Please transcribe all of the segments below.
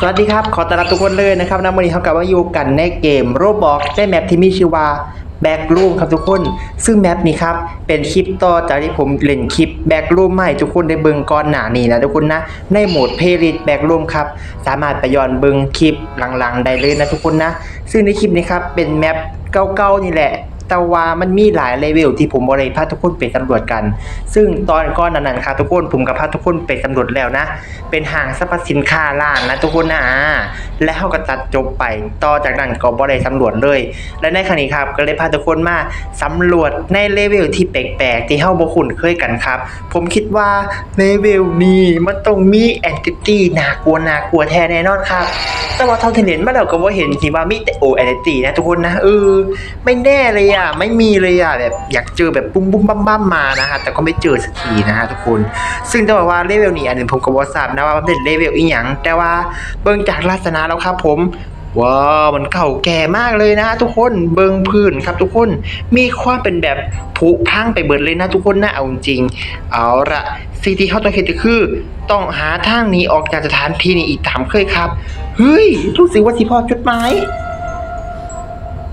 สวัสดีครับ ขอต้อนรับทุกคนเลยนะครับนะวันนี้เขากลับมาอยู่กันในเกมโรบอกได้แมปที่มีชื่อว่าแบ็กรูมครับทุกคน ซึ่งแมปนี้ครับ เป็นคลิปต่อจากที่ผมเล่นคลิปแบ็กรูมใหม่ทุกคนได้เบิงก่อนหน้านี้นะทุกคนนะ ในโหมดเพลย์แบ็กรูมครับ สามารถไปย้อนเบิงคลิปหลังๆ ได้เลยนะทุกคนนะ ซึ่งในคลิปนี้ครับ เป็นแมปเก่าๆนี่แหละ แต่ว่ามันมีหลายเลเวลที่ผมบริพาทุกคนไปสำรวจกัน ซึ่งตอนก้อนนั้นๆครับทุกคนผมกับพาทุกคนไปสำรวจแล้วนะ เป็นห้างสรรพสินค้าล่างนะทุกคนนะและเขาก็ตัดจบไป ต่อจากนั้นก็บ่ได้สำรวจเลย และในครั้งนี้ครับก็เลยพาทุกคนมาสำรวจในเลเวลที่แปลกๆที่เฮาบ่คุ้นเคยกันครับ ผมคิดว่าเลเวลนี้มันต้องมีแอนติตี้น่ากลัวน่ากลัวแท้แน่นอนครับแต่ว่าเท่าที่เห็นมาแล้วก็บ่าเห็นที่ว่ามีแต่โอแอนติตี้นะทุกคนนะเออไม่แน่เลยอะไม่มีเลยอะแบบอยากเจอแบบปุ้มบุ้มบั้มบ้มมานะฮะแต่ก็ไม่เจอสักทีนะฮะทุกคน ซึ่งจะบอกว่าเลเวลนี้อันหนึ่งผมก็บ่ทราบนะว่ามันเป็นเลเวลอีหยังแต่ว่าเบิ่งจากลักษณะแล้วครับผมว้าวมันเก่าแก่มากเลยนะทุกคนเบิงพื้นครับทุกคนมีความเป็นแบบผุพังไปเบิดเลยนะทุกคนนะเอาจริง เอาละสิ่งที่เขาต้องเห็นก็คือ ต้องหาทางหนี้ออกจากสถานที่นี้อีกตามเคยครับ เฮ้ยรู้สึกว่าสิพอจดหมาย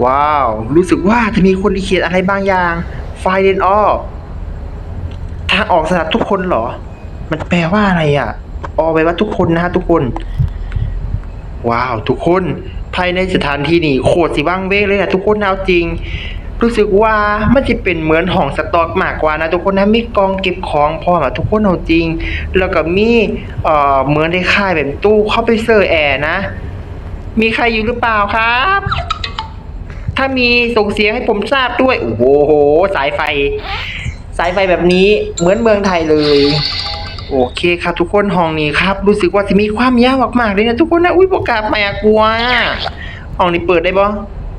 ว้าว รู้สึกว่าจะมีคนที่เขียนอะไรบางอย่าง ไฟเดนออทางออกสำหรับทุกคนเหรอ มันแปลว่าอะไรอะ ออไปว่าทุกคนนะฮะทุกคน ว้าว ทุกคนภายในสถานที่นี่โคตรสิว่างเวกเลยนะทุกคนเอาจริง รู้สึกว่ามันจะเป็นเหมือนห้องสต็อกมากกว่านะทุกคนนะมีกองเก็บของพร้อมอะทุกคนเอาจริง แล้วก็มีเอ่อเหมือนได้ค่ายแบบตู้เข้าไปเซอร์แอร์นะ มีใครอยู่หรือเปล่าครับ ถ้ามีส่งเสียงให้ผมทราบด้วย โอ้โห สายไฟ สายไฟแบบนี้เหมือนเมืองไทยเลย โอเคครับทุกคนห้องนี้ครับ รู้สึกว่าจะมีความยาวมากๆเลยนะทุกคนนะอุ้ยประกาศม่อะกลัวห้องนี้เปิดได้บ่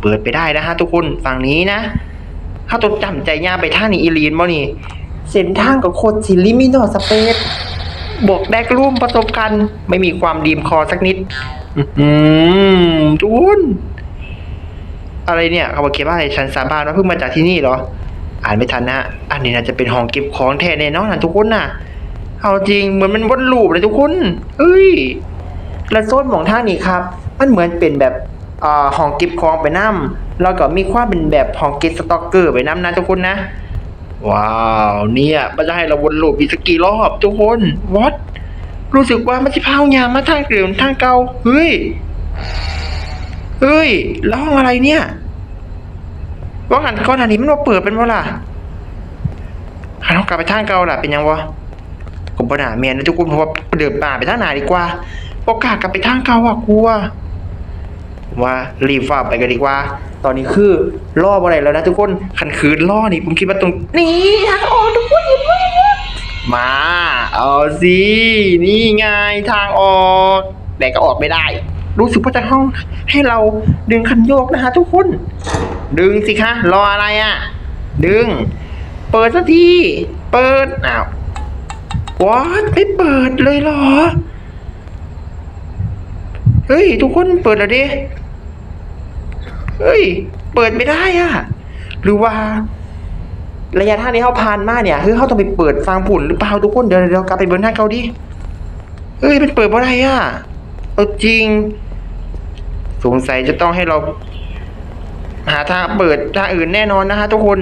เปิดไปได้นะฮะทุกคนฝั่งนี้นะถ้าต้องจำใจย่าไปท่านี้อีลีนบ่นี่เส้นทางกับโคตรซิลิมิโนสเปซบวกแดกร่วมประสบการณ์ไม่มีความดีมคอสักนิด อืมทุกคน อะไรเนี่ยเขาบอกเขียนว่าอะไรฉันสาบานว่าเพิ่งมาจากที่นี่เหรอ อ่านไม่ทันนะฮะอันนี้น่าจะเป็นห้องเก็บของแท้แน่นอนนะทุกคนน่ะเอาจริงเหมือนมันวนลูปเลยทุกคนเอ้ยและโซนของท่านี้ครับ มันเหมือนเป็นแบบอ่าห้องเก็บของไปน้ำแล้วก็มีความเป็นแบบห้องเก็บสต็อกเกอร์ไปน้ำนะทุกคนนะว้าวเนี่ยมันจะให้เราวนลูปอีกสักกี่รอบทุกคนวัดรู้สึกว่ามันจะพาวยางมาทางเดิมทางเก่าเฮ้ย เฮ้ยแล้วห้องอะไรเนี่ยว่าหันก้อนอันนี้มันมาเปิดเป็นวะล่ะหันเขากลับไปทางเก่าล่ะเป็นยังวะผมปัญหาเมียนะทุกคนเพราะว่าเดินป่าไปทางไหนดีกว่าโอกาสกลับไปทางเก่าอะกลัวว่ารีบฝ่าไปกันดีกว่า ตอนนี้คือล่ออะไรแล้วนะทุกคนขันคืนล่อนี่ผมคิดว่าตรงนี่ทางออกทุกคนเห็นไหมมาเอาสินี่ไงทางออกแต่ก็ออกไม่ได้ รู้สึกว่าจะห้องให้เราดึงคันโยกนะฮะทุกคน ดึงสิคะ รออะไรอะ ดึง เปิดสักที เปิดอ้าววอดไม่เปิดเลยเหรอ เฮ้ย ทุกคนเปิดแล้วดิ เฮ้ย เปิดไม่ได้อะหรือว่า ระยะทางนี้เขาผ่านมาเนี่ย เฮ้ยเขาต้องไปเปิดฟังผุ่นหรือเปล่าทุกคน เดี๋ยวเดี๋ยวกลับไปเบิร์นทางเขาดิ เฮ้ยมันเปิดเพราะอะไรอะเอาจริง สงสัยจะต้องให้เรา หาทางเปิดทางอื่นแน่นอนนะฮะทุกคน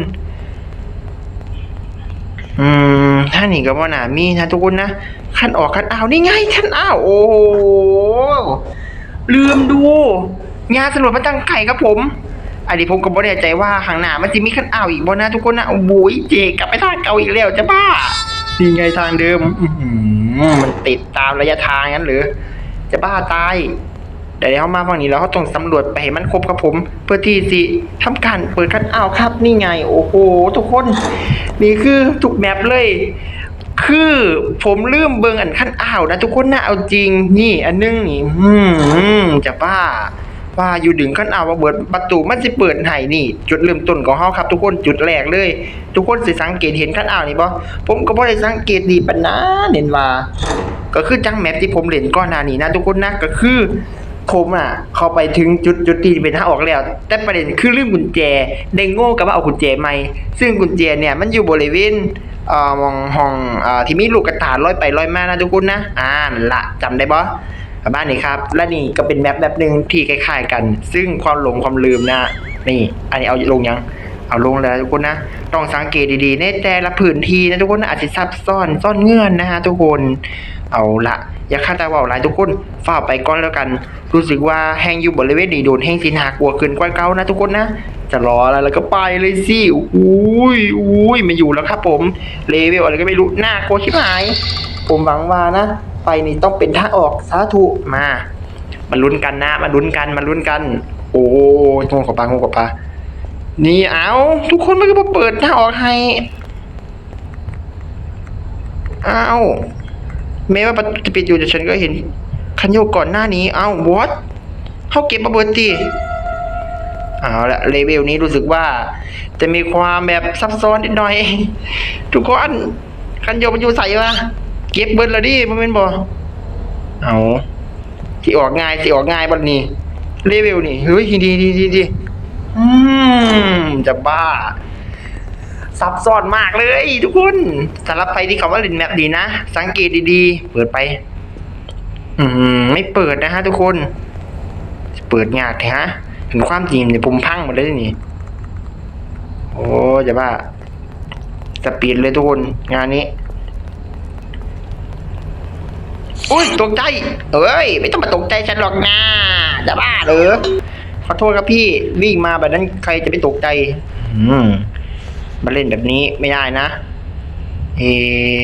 อืมท่านี่ก็ว่าหนามีนะทุกคนนะขั้นออกขั้นอ้าวนี่ไงขั้นอ้าวโอ้ลืมดูงานสรุปมาตั้งไก่ครับผมอันนี้ผมก็บ่แน่ใจว่าข้างหน้ามันจะมีขั้นอ้าวอีกบ่นะทุกคนนะโอ้โหเจกลับไปทางเก่าอีกแล้วจะบ้านี่ไงทางเดิมมันติดตามระยะทางงั้นหรือ จะบ้าตาย เดี๋ยวเขามาฝั่งนี้แล้วเขาต้องสำรวจไปให้มันครบครับผม เพื่อที่สิทำการเปิดคันอ้าวครับนี่ไง โอ้โห ทุกคน นี่คือทุกแมปเลย คือผมลืมเบิงอันขั้นอ้าวนะทุกคนนะเอาจริงนี่ อันนึงนี่อืมจะบ้าว่าอยู่ดึงขั้นอ้าว่าเบิดประตูมันจะเปิดให้นี่ จุดเริ่มต้นของเฮาครับ ทุกคนจุดแรกเลย ทุกคนสิสังเกตเห็นขั้นอ้าวนี่บ่ผมก็บ่ได้สังเกตดีปานนั้นเห็นว่า ก็คือจังแมปที่ผมเล่นก่อนหน้านี้นะ ทุกคนนะก็คือ ผมอะ เข้าไปถึงจุดจุดที่เป็นทางออกแล้ว แต่ประเด็นคือเรื่องกุญแจได้โง่กับว่าเอากุญแจใหม่ซึ่งกุญแจเนี่ยมันอยู่บริเวณเอ่อมองห้องเอ่อที่มีลูกกระตายลอยไปลอยมานะทุกคนนะ อ่านั่นละจำได้บ่ประมาณนี้ครับ และนี่ก็เป็นแมปแบบหนึ่งที่คล้ายๆกัน ซึ่งความหลงความลืมนะ นี่ อันนี้เอาลงยัง เอาลงแล้วทุกคนนะ ต้องสังเกตดีๆ ในแต่ละพื้นที่นะทุกคนนะอาจจะซับซ้อนซ่อนเงื่อนนะฮะทุกคน เอาละ อย่าคาดตาเว่าหลายทุกคนฝ้าไปก่อนแล้วกัน รู้สึกว่าแห้งอยู่บริเวณนี้โดนแห้งสินหากลัวเกินกว่าเก่านะทุกคนนะ จะรออะไรแล้วก็ไปเลยสิอุ้ยอุ้ยไมาอยู่แล้วครับผมเลเวลอะไรก็ไม่รู้หน่ากลัวชิบหาย ผมหวังว่านะไปนี่ต้องเป็นทางออกสาธุมามาลุ้นกันนะมาลุ้นกันมาลุ้นกัน โอ้ยงงกับปลางงกับปลานี่เอาทุกคนไม่ก็มาเปิดทางออกให้เอา แม้ว่าประตูจะปิดอยู่แต่ฉันก็เห็น คันโยกก่อนหน้านี้ เอาวอตเขาเก็บมาเบิดตีเอาละเลเวลนี้รู้สึกว่า จะมีความแบบซับซ้อนนิดหน่อย ทุกคนคันโยกมันอยู่ใส่ปะเก็บเบิดและดิมันเป็นบ่เอาที่ออกง่ายที่ออกง่ายบัดนี้เลเวลนี่เฮ้ยดีดีดีดีอืมจะบ้า ซับซ้อนมากเลยทุกคนสำหรับใครที่เขาว่าล่นแมปดีนะ สังเกตดีๆ เปิดไป อืมไม่เปิดนะฮะทุกคน เปิดยากแท้ฮะถึงความจริงเนี่ยผมพังหมดเลยนี่ โอ้จะบ้าสปีดเลยทุกคน งานนี้อุ้ยตกใจ เอ้ย ไม่ต้องมาตกใจฉันหรอกนะจะบ้าเหรอขอโทษครับพี่วิ่งมาแบบนั้นใครจะไปตกใจ อืม มาเล่นแบบนี้ไม่ได้นะ เออ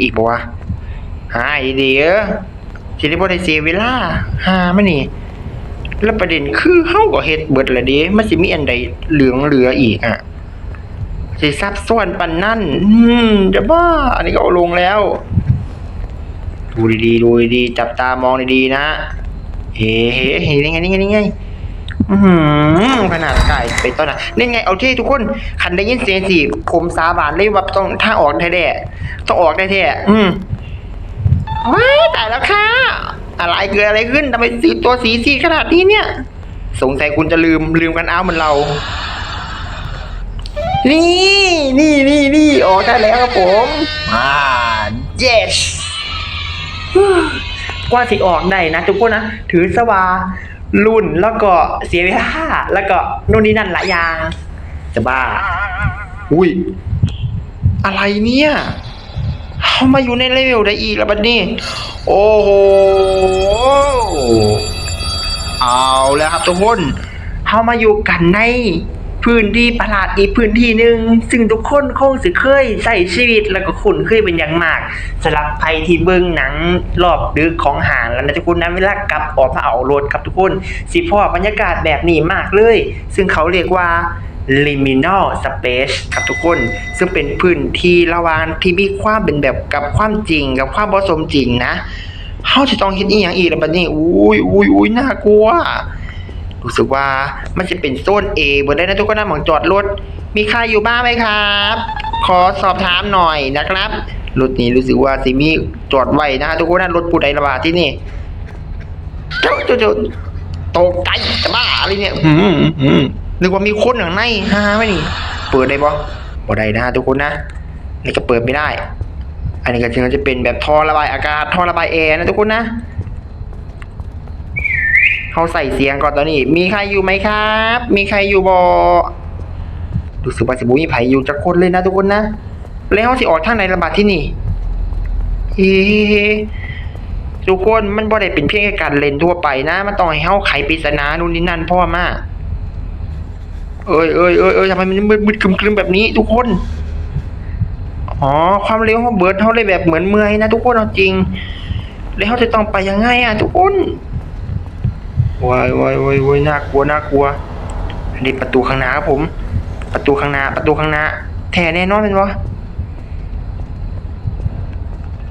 อีกปะวหาไอเดียสิได้บ่ไดเสียเวล่าหามานี่ แล้วประเด็นคือเฮาก็เฮ็ดเบิดละเด้มันสิมีอันใดเหลืองเหลืออีกอะสิซับซ้อนปานนั่น อืมจะบ้า อันนี้ก็เอาลงแล้ว ดูดีๆดูดีๆจับตามองดีๆนะเฮ้เฮ้เฮ้นี่ไงนี่ไงนี่ไง อือหือขนาดไก่ไปต้นอะนี่ไงเอาที่ทุกคนคันได้ยินเสียงสิผมสาบานเลยว่าต้องถ้าออกแท้ๆต้องออกแท้ๆอืมว้ายตายแล้วค่ะ อะไรเกิดอะไรขึ้นทำไมสีตัวสีสีขนาดนี้เนี่ย สงสัยคุณจะลืมลืมกันเอาเหมือนเรา นี่นี่นี่นี่ออกได้แล้วครับผมอ่า yes กว่าสิออกได้นะทุกคนนะ ถือสว่า รุ่นแล้วก็เสียเวลาแล้วก็นู่นนี่นั่นหลายอย่างจะบ้า อุ้ย อะไรเนี่ยเขามาอยู่ในเลเวลได้อีกแล้วบัดนี้ โอ้โห เอาแล้วครับทุกคนเขามาอยู่กันใน พื้นที่ประหลาดอีกพื้นที่หนึ่งซึ่งทุกคนคงสิเคยใส่ชีวิตแล้วก็คุ้นเคยเป็นอย่างมากสำหรับใครที่เบิ่งหนังรอบดึกของหางแล้วนะทุกคนนะเวลากลับออกมาเอารถครับทุกคนสิพ่อบรรยากาศแบบนี้มากเลย ซึ่งเขาเรียกว่า liminal space ครับทุกคน ซึ่งเป็นพื้นที่ระหว่างที่มีความเป็นแบบกับความจริง กับความผสมจริงนะเขาจะต้องคิดอีกอย่างอีกแล้วบัดนี้อุ้ยอุ้ยอุ้ยน่ากลัว รู้สึกว่ามันจะเป็นโซน A บนได้นะทุกคนนะหมองจอดรถ มีใครอยู่บ้างไหมครับ ขอสอบถามหน่อยนะครับ รถนี้รู้สึกว่าสิมีจอดไว้นะทุกคนนะรถผู้ใดระบาดที่นี่เจ้าเจ้าเจ้าตกใจจะบ้าอะไรเนี่ยหืมหืมนึกว่ามีคนอย่างในฮาไหมนี่เปิดได้ปะบ่ได้นะทุกคนนะนี่ก็เปิดไม่ได้ อันนี้ก็จึงจะเป็นแบบท่อระบายอากาศท่อระบายแอร์นะทุกคนนะ เขาใส่เสียงก่อนตอนนี้ มีใครอยู่ไหมครับ มีใครอยู่บอรู้สึกว่าสิบุมีไผอยู่จักคนเลยนะทุกคนนะ แล้วเขาสิออกทางไหนระบาดที่นี่เฮ้ทุกคนมันบ่ได้เป็นเพียงแค่การเล่นทั่วไปนะ มันต้องให้เฮาไขปริศนานู่นนี่นั่นพ่อมาเอ้ยเอ้ยเอ้ยเอ้ยทำไมมันมืดมืดครึมครึมแบบนี้ ทุกคน อ๋อ ความเร็วเขาเบิร์ดเขาเลยแบบเหมือนเมื่อยนะทุกคนเอาจริง แล้วเขาจะต้องไปยังไงอะทุกคน วายวายวายวายน่ากลัวน่ากลัวอันนี้ประตูข้างหน้าครับผม ประตูข้างหน้า ประตูข้างหน้า แท้แน่นอนเป็นวะ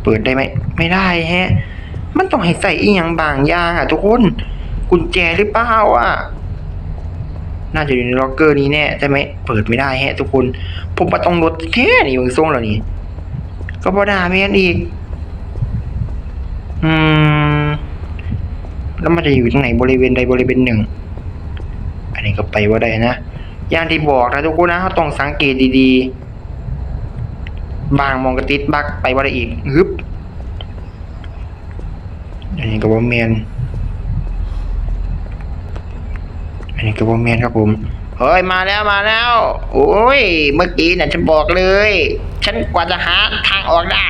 เปิดได้ไหมไม่ได้แฮะ มันต้องให้ใส่อีหยังบางอย่างอะทุกคนกุญแจหรือเปล่าอะน่าจะอยู่ในล็อกเกอร์นี้แน่ใช่ไหมเปิดไม่ได้แฮะ ทุกคน ผมมาต้องรถแท้นี่มึงส่งแล้วนี่ก็บ่ด่าแม่นอีก อืม แล้วมันจะอยู่ตรงไหนบริเวณใดบริเวณหนึ่ง อันนี้ก็ไปว่าได้นะอย่างที่บอกนะทุกคนนะเขาต้องสังเกตดีๆ บางมองกระติดบักไปว่าได้อีกฮึบอันนี้ก็บ่แมนอันนี้ก็บ่แมนครับผมเฮ้ยมาแล้วมาแล้ว โอ้ย เมื่อกี้น่ะฉันบอกเลย ฉันกว่าจะหาทางออกได้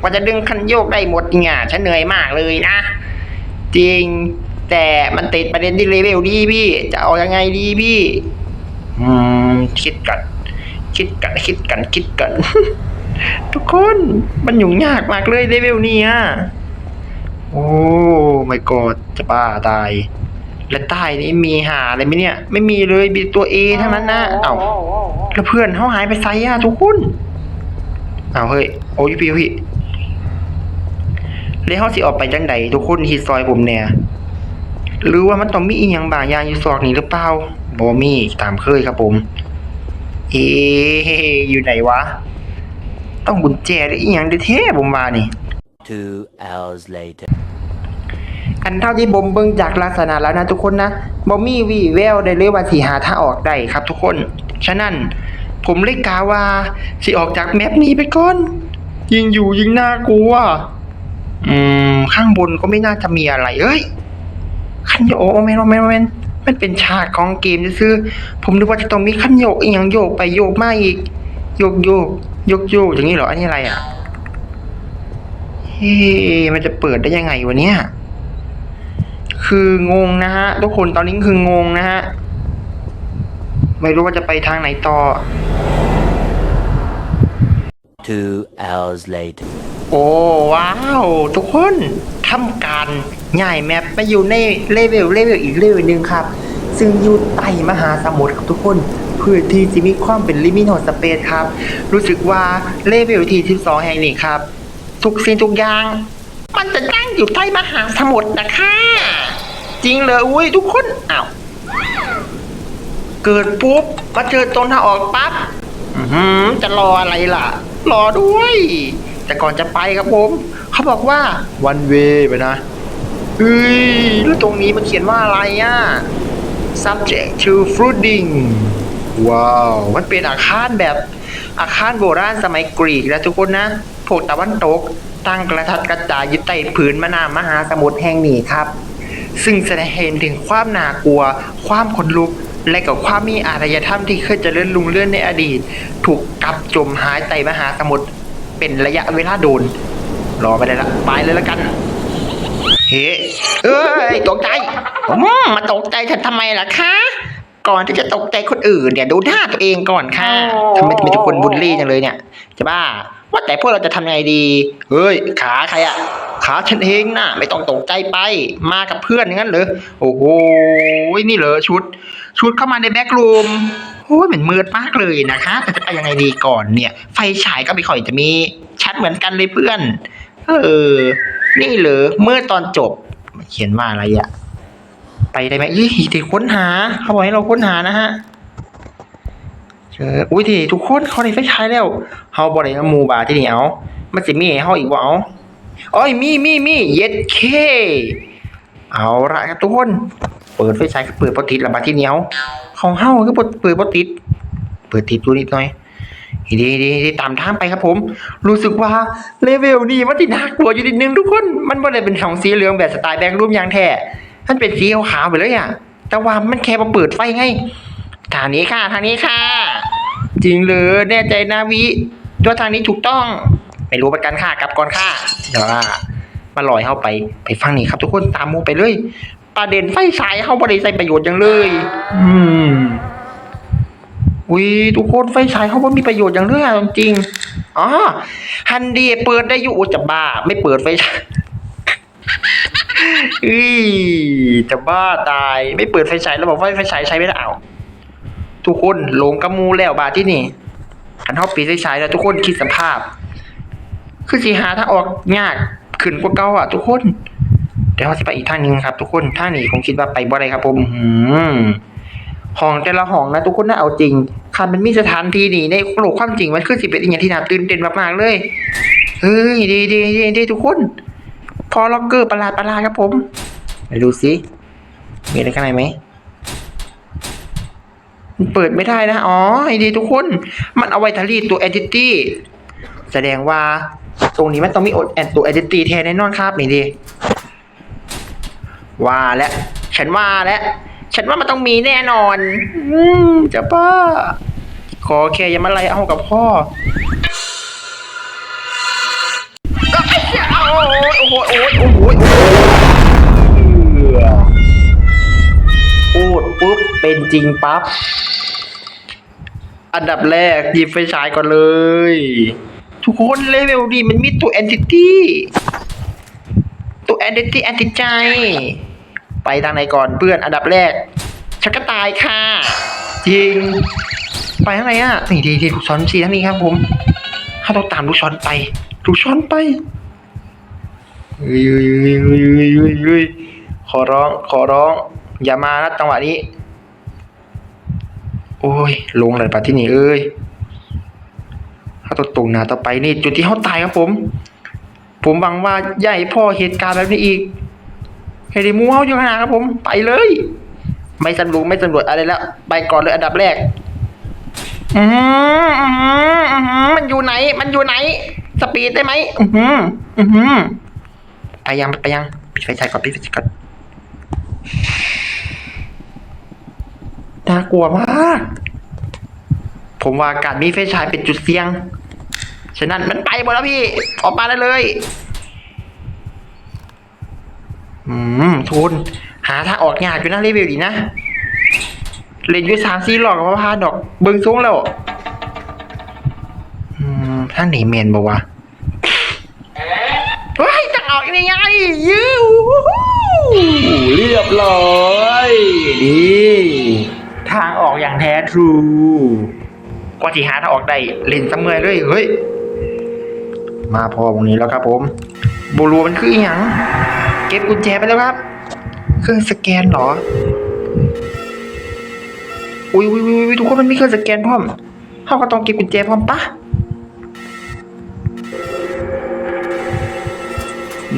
กว่าจะดึงคันโยกได้หมดเนี่ย ฉันเหนื่อยมากเลยนะ จริง แต่มันติดประเด็นที่เลเวลดีพี่ จะเอายังไงดีพี่ อืม คิดกัน คิดกัน คิดกัน คิดกัน ทุกคนมันยุ่งยากมากเลยเลเวลนี้อะ โอ้ my god จะบ้าตาย และใต้นี้มีหาอะไรไหมเนี่ย ไม่มีเลยมีตัว A ทั้งนั้นนะ เอ้าแล้วเพื่อนเขาหายไปไซอะทุกคน เอ้าเฮ้ย โอ้ยพี่พี่ แล้วเขาสิออกไปจังใดทุกคนที่ซอยผมเนี่ยหรือว่ามันต้องมีอีหยังบางอย่างอยู่ซอกนี้หรือเปล่าบ่มีตามเคยครับผม เอ๊ะอยู่ไหนวะ ต้องกุญแจหรืออีหยังเด้แท้ผมว่านี่ Two hours later. อันเท่าที่ผมเบิ่งจากลักษณะแล้วนะทุกคนนะบ่มีวี่แววได้เลยว่าสิหาทางออกได้ครับทุกคน ฉะนั้นผมเลยกาว่าสิออกจากแมปนี้ไปก่อน ยิงอยู่ยิงน่ากลัว อืม ข้างบนก็ไม่น่าจะมีอะไรเอ้ยคันโยกโอเมนโอเมนโอเมนมันเป็นฉากของเกมซื่อๆผมนึกว่าจะต้องมีคันโยกอีกอย่างโยกไปโยกมาอีก โยกโยกโยกโยกอย่างนี้เหรออันนี้อะไรอะเฮ้มันจะเปิดได้ยังไงวะเนี่ยคืองงนะฮะทุกคนตอนนี้คืองงนะฮะไม่รู้ว่าจะไปทางไหนต่อ Two hours later. โอ้ว้าว ทุกคนทำการย้ายแมปไปอยู่ในเลเวลเลเวลอีกเลเวลหนึ่งครับ ซึ่งอยู่ใต้มหาสมุทรครับทุกคนเพื่อที่จะมีความเป็นลิมิตของสเปซครับ รู้สึกว่าเลเวลที่12 แห่งนี้ครับ ทุกสิ่งทุกอย่าง มันจะตั้งอยู่ใต้มหาสมุทรนะคะจริงเลยอุ้ยทุกคนอ้าวเกิดปุ๊บมาเจอตรงทางออกปั๊บอือหือจะรออะไรล่ะ รอด้วย แต่ก่อนจะไปครับผม เขาบอกว่า one way ไปนะเอ้ยแล้วตรงนี้มันเขียนว่าอะไรอะ subject to flooding ว้าว มันเป็นอาคารแบบอาคารโบราณสมัยกรีกแล้วทุกคนนะพวกตะวันตก ตั้งกระทัดกระจายยู่ใต้ผืนม่น้ำมหาสมุทรแห่งนี้ครับ ซึ่งแสดงให้เห็นถึงความน่ากลัว ความขนลุก และกับความมีอารยธรรมที่เคยเจริญรุ่งเรืองในอดีต ถูกกลับจมหายใต้มหาสมุทร เป็นระยะเวลาโดน รอไปเลยละไปเลยละกัน เฮ้เอ้ยตกใจอืมมาตกใจฉันทำไมล่ะคะ ก่อนที่จะตกใจคนอื่นเนี่ยดูหน้าตัวเองก่อนค่ะทำไมมีทุกคนบุลลี่จังเลยเนี่ยจะบ้า ว่าแต่พวกเราจะทำไงดี เฮ้ย ขาใครอะขาฉันเองนะไม่ต้องตกใจไป มากับเพื่อนงั้นเหรอ โอ้โห นี่เหรอชุด ชุดเข้ามาในแบ็กรูมโอ้ยเหมือนมืดมากเลยนะคะแต่จะไปยังไงดีก่อนเนี่ย ไฟฉายก็ไม่ค่อยจะมีชัดเหมือนกันเลยเพื่อน เออ นี่เหรอเมื่อตอนจบ เขียนว่าอะไรอะไปได้ไหมยี่ทีค้นหา เขาบอกให้เราค้นหานะฮะ เจออุ้ยทีทุกคนเขาได้ไฟฉายแล้วเฮาบ่ได้หมู่บาที่นี่เอามันสิมีให้เฮาอีกบ่เอาอ้อยมีมีมีเย็ดเค เอาละครับทุกคน เปิดไฟฉายก็เปิดปติดละบาที่เหนียวของเฮาก็เปิดเปิดปติด เปิดติดดูนิดหน่อยดีดีดีตามทางไปครับผม รู้สึกว่าเลเวลนี้มันติน่ากลัวอยู่นิดนึงทุกคน มันไม่ได้เป็นของสีเหลืองแบบสไตล์แบงค์รูมอย่างแท้มันเป็นสีขาวไปเลยอะ แต่ว่ามันแค่มาเปิดไฟไง ทางนี้ค่ะ ทางนี้ค่ะ จริงเลยแน่ใจนะวิว่าทางนี้ถูกต้อง ไม่รู้เหมือนกันค่ะกลับก่อนค่ะเดี๋ยวว่ามาลอยเข้าไปไปฟังนี่ครับ ทุกคนตามโมไปเลย ประเด็นไฟฉายเข้าบริใส่ประโยชน์อย่างเลย อืมอุ้ยทุกคนไฟฉายเขาว่ามีประโยชน์อย่างเรื่องจริงอ๋อฮันดีเปิดได้อยู่จะบ้า ไม่เปิดไฟฉายอีจะบ้าตาย ไม่เปิดไฟฉายแล้วบอกว่าไฟฉายใช้ไม่ได้เอา ทุกคนหลงกระมูแล้วบาที่นี่อันเท่าปีไฟฉายแล้วทุกคนคิดสภาพ คือสีหาถ้าออกยากขึ้นกว่าเก่าอะ ทุกคนเดี๋ยวเราจะไปอีกทางหนึงครับ ทุกคนทางนี้ผมคิดว่าไปบ่ได้ครับผมอืมห้องแต่ละห้องนะทุกคนน่าเอาจริงคันมันมีสถานที่นี่ในโลกความจริงมันคือสิเป็นอย่างที่น่าตื่นเต้นมากๆเลยเฮ้ยดีดีดีดีทุกคน พอล็อกเกอร์ประหลาดประหลาดครับผมไปดูสิมีอะไรข้างในไหม เปิดไม่ได้นะ อ๋อไอดีทุกคน มันเอาไว้ทารีตัว entity แสดงว่าตรงนี้มันต้องมีอดแอนตัว entity แทนแน่นอนครับนี่ดี ว่าแล้วฉันว่าแล้วฉันว่ามันต้องมีแน่นอน อืมจะป้า ขอแค่อย่ามาไล่เอากับพ่อเอ้ยโอ้โหโอ้โหโอ้โพูดปุ๊บเป็นจริงปั๊บ อันดับแรกหยิบไฟฉายก่อนเลย ทุกคนเลเวลดีมันมีตัวแอนติตี้ตัวแอนติตี้แอนติใจ ไปทางไหนก่อนเพื่อนอันดับแรกฉันก็ตายค่ะ จริง ไปทางไหนอะนี่ดีดีลูกช้อนสีทางนี้ครับผมถ้าต้องตามลูกช้อนไปลูกช้อนไปเฮ้ยเฮ้ยเฮ้ยเฮ้ยเฮ้ยเฮ้ยเฮ้ยขอร้องขอร้อง อย่ามานะจังหวะนี้ โอ้ย ลงเลยปะที่นี่เอ้ยถ้าตัวตรงนาต่อไปนี่จุดที่เขาตายครับผม ผมหวังว่าย่าให้พ่อเหตุการณ์แบบนี้อีกให้ได้มูเฮาอยู่ข้างน้าครับผม ไปเลย ไม่สำรวจไม่สำรวจอะไรแล้ว ไปก่อนเลยอันดับแรก อืออืออือมันอยู่ไหน มันอยู่ไหน สปีดได้ไหมอืออือไปยังไปยังปิดไฟฉายก่อนปิดไฟฉายก่อนากลัวมาก ผมว่าการมีไฟฉายเป็นจุดเสี่ยง ฉะนั้นมันไปหมดแล้วพี่ ออกมาได้เลย อืมทุน หาทางออกยากอยู่นะรีวิวดีนะ เล่นอยู่สามสี่หลอกกับพาดอกเบิ้งสูงแล้วอืมท่านหนีเมนบอกว่าเฮ้ยจะออกยังไงยูเรียบร้อยดี ทางออกอย่างแท้ทรูกว่าที่หาทางออกได้เล่นซ้ำเมื่อยเลยเฮ้ย มาพอตรงนี้แล้วครับผมบูรัวมันคืออย่างเก็บกุญแจไปแล้วครับเครื่องสแกนเหรออุ้ยอุ้ยอุ้ยอุ้ยทุกคนมันมีเครื่องสแกนพร้อมเขาก็ต้องเก็บกุญแจพร้อมปะ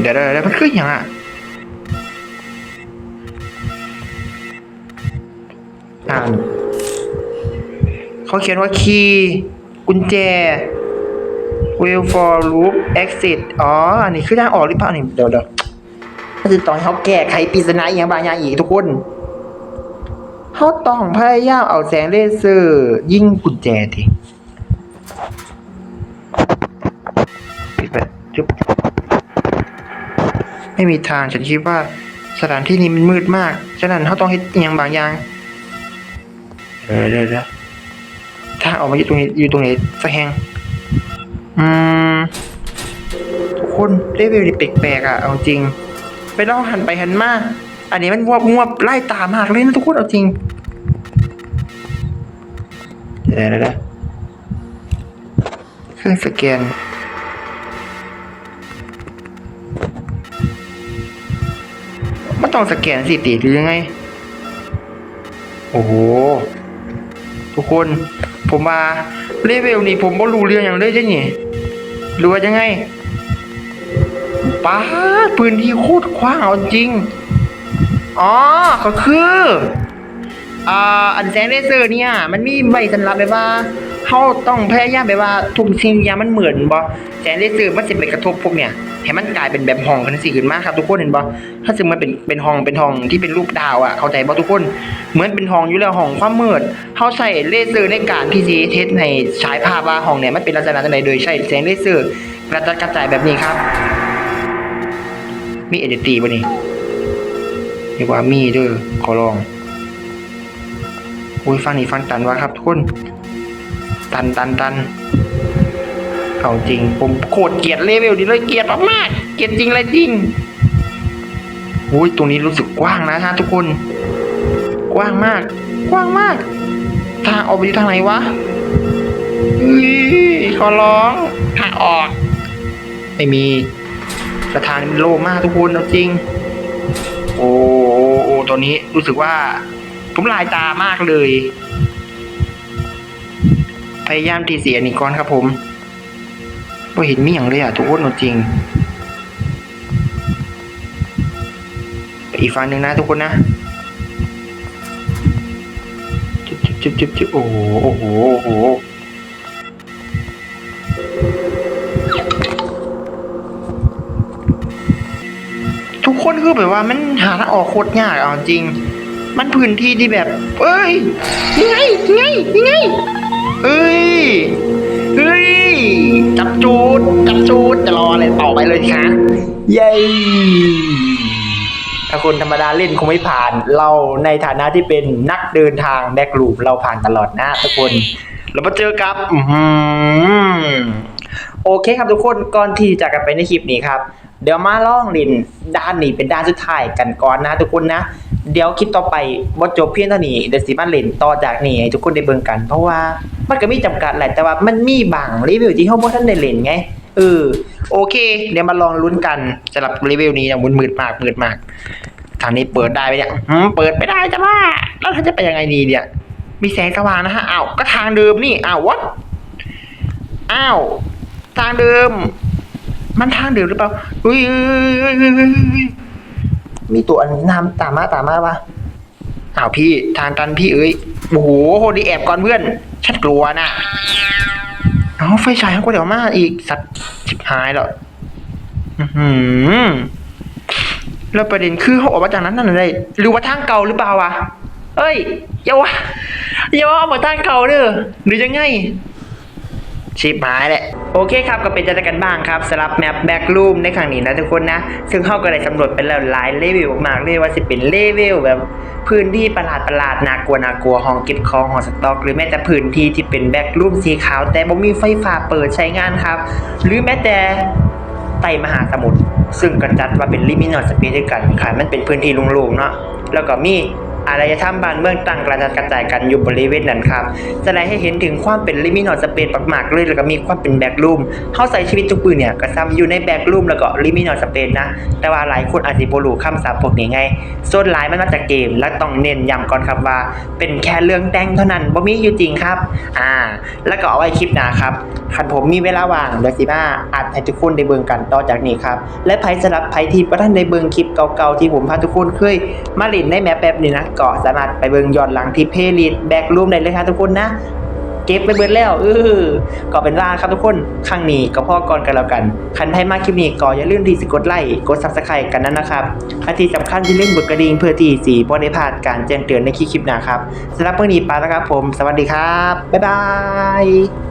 เดี๋ยวเดี๋ยวเดี๋ยวมันคืออย่างอะ อ่าน เขาเขียนว่าคีย์กุญแจ will for loop exit อ๋อ อันนี้คือทางออกหรือเปล่านี่เดี๋ยวเดี๋ยวมันจะต้องให้เขาแก้ไขปริศนาอย่างบางอย่างอีกทุกคนเขาต้องพยายามเอาแสงเลเซอร์ ยิงกุญแจทีปิดไปจุ๊บไม่มีทางฉันคิดว่าสถานที่นี้มันมืดมาก ฉะนั้นเขาต้องเฮ็ดอย่างบางอย่าง เออเดี๋ยวเดี๋ยวถ้าออกมาอยู่ตรงนี้อยู่ตรงไหนสักแห่งอืมทุกคนเลเวลนี่แปลกๆอะเอาจริง ไปเล่าหันไปหันมาอันนี้มันงวบงวบไล่ตามากเลยนะทุกคนเอาจริงเดี๋ยวเดี๋ยวเดี๋ยวเครื่องสแกนมันต้องสแกนสิติหรือยังไง โอ้โห ทุกคนผมมาเลเวลนี่ผมบ่รู้เรื่องอย่างเลยใช่ไหมรู้ว่ายังไงป้าพื้นที่โคตรกว้างเอาจริง อ๋อ ก็คือ อ่า อันแสงเลเซอร์เนี่ย มันมีไว้สำหรับแบบว่า เขาต้องพยายามแบบว่าทุกสิ่งทุกอย่างมันเหมือนบ่แสงเลเซอร์มันจะไปกระทบพวกเนี่ยให้มันกลายเป็นแบบห้องกันสิขึ้นมาครับทุกคนเห็นบ่ถ้าสมมติมันเป็นเป็นห้องเป็นห้องที่เป็นรูปดาวอะเข้าใจบ่ทุกคนเหมือนเป็นห้องอยู่แล้วห้องความมืดเขาใช้เลเซอร์ในการที่จะเทสให้ฉายภาพว่าห้องเนี่ยมันเป็นลักษณะไหนโดยใช้แสงเลเซอร์กระจัดกระจายแบบนี้ครับ มีเอเดตีป่ะนี่เรียกว่ามีเด้อขอลองอุ้ยฟังนี่ฟังตันวะครับทุกคน ตันตันตันเอาจริง ผมโคตรเกลียดเลเวลนี้เลยเกลียดมากๆเกลียดจริงเลยจริงอุ้ยตรงนี้รู้สึกกว้างนะฮะทุกคน กว้างมาก กว้างมาก ทางออกไปอยู่ทางไหนวะอุ้ยขอร้องทางออก ไม่มีสถานมันโล่มากทุกคนเอาจริง โอ้โอ้โอ้ตอนนี้รู้สึกว่า ผมลายตามากเลย พยายามที่เสียนี่ก่อนครับผมไม่เห็นมีอย่างเลยอะทุกคนจริงไปอีกฝั่งหนึ่งนะทุกคนนะจุ๊บจุ๊บจุ๊บจุ๊บโอ้โหโอ้โหโอ้โหทุกคคนคือแบบว่ามันหาทางออกโคตรยากเอาจริง มันพื้นที่ที่แบบ เอ้ยยังไงยังไงยังไง เอ้ย เฮ้ย จับจูด จับจูด จะรออะไรต่อไปเลยคะเย้ถ้าคนธรรมดาเล่นคงไม่ผ่าน เราในฐานะที่เป็นนักเดินทางแบกลูปเราผ่านตลอดนะทุกคน เรามาเจอกับโอเคครับทุกคนก่อนที่จะกันไปในคลิปนี้ครับ เดี๋ยวมาล่องลินด้านนี้เป็นด้านสุดท้ายกันก่อนนะทุกคนนะ เดี๋ยวคลิปต่อไปบ่จบเพียงเท่านี้เดี๋ยวสิมาเล่นต่อจากนี้ให้ทุกคนได้เบิ่งกันเพราะว่า มันก็มีจำกัดแหละแต่ว่ามันมีบางรีวิวที่เฮาบ่ทันได้เล่นไงเออโอเค เดี๋ยวมาลองลุ้นกันสำหรับรีวิวนี้อย่างมืดมากมืดมากทางนี้เปิดได้ไหมเนี่ยหืมเปิดไม่ได้จ้ะว่าแล้วถ้านจะไปยังไงดีเนี่ย มีแสงสว่างนะฮะอ้าวก็ทางเดิมนี่อ้าว what อ้าวทางเดิม มันทางเดิมหรือเปล่าเฮ้ยมีตัวนนำตามมาตามมาปะ อ้าวพี่ทางกันพี่เอ้ยโอ้โหโหดีแอบก่อนเพื่อนฉันกลัวนะเอาไฟฉายก็เดี๋ยวมาอีกสัตว์ชิบหายแล้วอือแล้วประเด็นคือเขาออกมาจากนั้นนั่นอะไรหรือว่าทางเก่าหรือเปล่าวะเอ้ยอย่าวะอย่าว่าเอามาทางเก่าเด้อหรือยังไง ชิปหายแหละ โอเคครับก็เป็นจะได้กันบ้างครับสำหรับแมปแบ็กลูมในครั้งนี้นะทุกคนนะ ซึ่งเข้าก็ได้สำรวจไปแล้วหลายเลเวลมากๆเลยว่าสิเป็นเลเวลแบบพื้นที่ประหลาดประหลาดน่ากลัวน่ากลัวห้องเก็บของห้องสต็อก หรือแม้แต่พื้นที่ที่เป็นแบ็กลูมสีขาว แต่บ่มีไฟฟ้าเปิดใช้งานครับ หรือแม้แต่ไต่มหาสมุทรซึ่งก็จัดว่าเป็นลิมินอลสเปซด้วยกันค่ะมันเป็นพื้นที่โล่งๆเนาะแล้วก็มี อารยธรรมบ้านเมืองต่างกระจัดกระจายกันอยู่บริเวณนั้นครับแสดงให้เห็นถึงความเป็นลิมินอลสเปซมากๆเลยแล้วก็มีความเป็นแบ็กรูมเฮาใส่ชีวิตทุกปืนเนี่ยก็ซ้ำอยู่ในแบ็กรูมแล้วก็ลิมินอลสเปซนะ แต่ว่าหลายคนอาจสิบ่รู้คำศัพท์พวกนี้ไงส่วนหลายมันมาจากเกม และต้องเน้นย้ำก่อนครับว่า เป็นแค่เรื่องแต่งเท่านั้นบ่มีอยู่จริงครับอ่าแล้วก็เอาไว้คลิปหน้าครับคันผมมีเวลาว่างเดี๋ยวสิมาอัดให้ทุกคนได้เบิ่งกันต่อจากนี้ครับและไผสำหรับไผที่บ่ทันได้เบิ่งคลิปเก่าๆที่ผมพาทุกคนเคยมาเล่นในแมปแบบนี้นะก็สามารถไปเบิ่งย้อนหลังที่เพลย์ลิสต์แบ็กรูมได้เลยครับทุกคนนะเก็บไปเบิดแล้วเออก็เป็นว่าครับทุกคนครั้งนี้ก็พอก่อนกันแล้วกัน คันให้มากคลิปนี้ก็อย่าลืมที่สิกดไลค์กด Subscribe กันนั้นนะครับและที่สำคัญที่เล่นบทกระดิ่งเพื่อที่สีบ่ได้พลาดการแจ้งเตือนในคลิปหน้าครับสำหรับเมื่อนี้ไปแล้วครับผม สวัสดีครับ บ๊ายบาย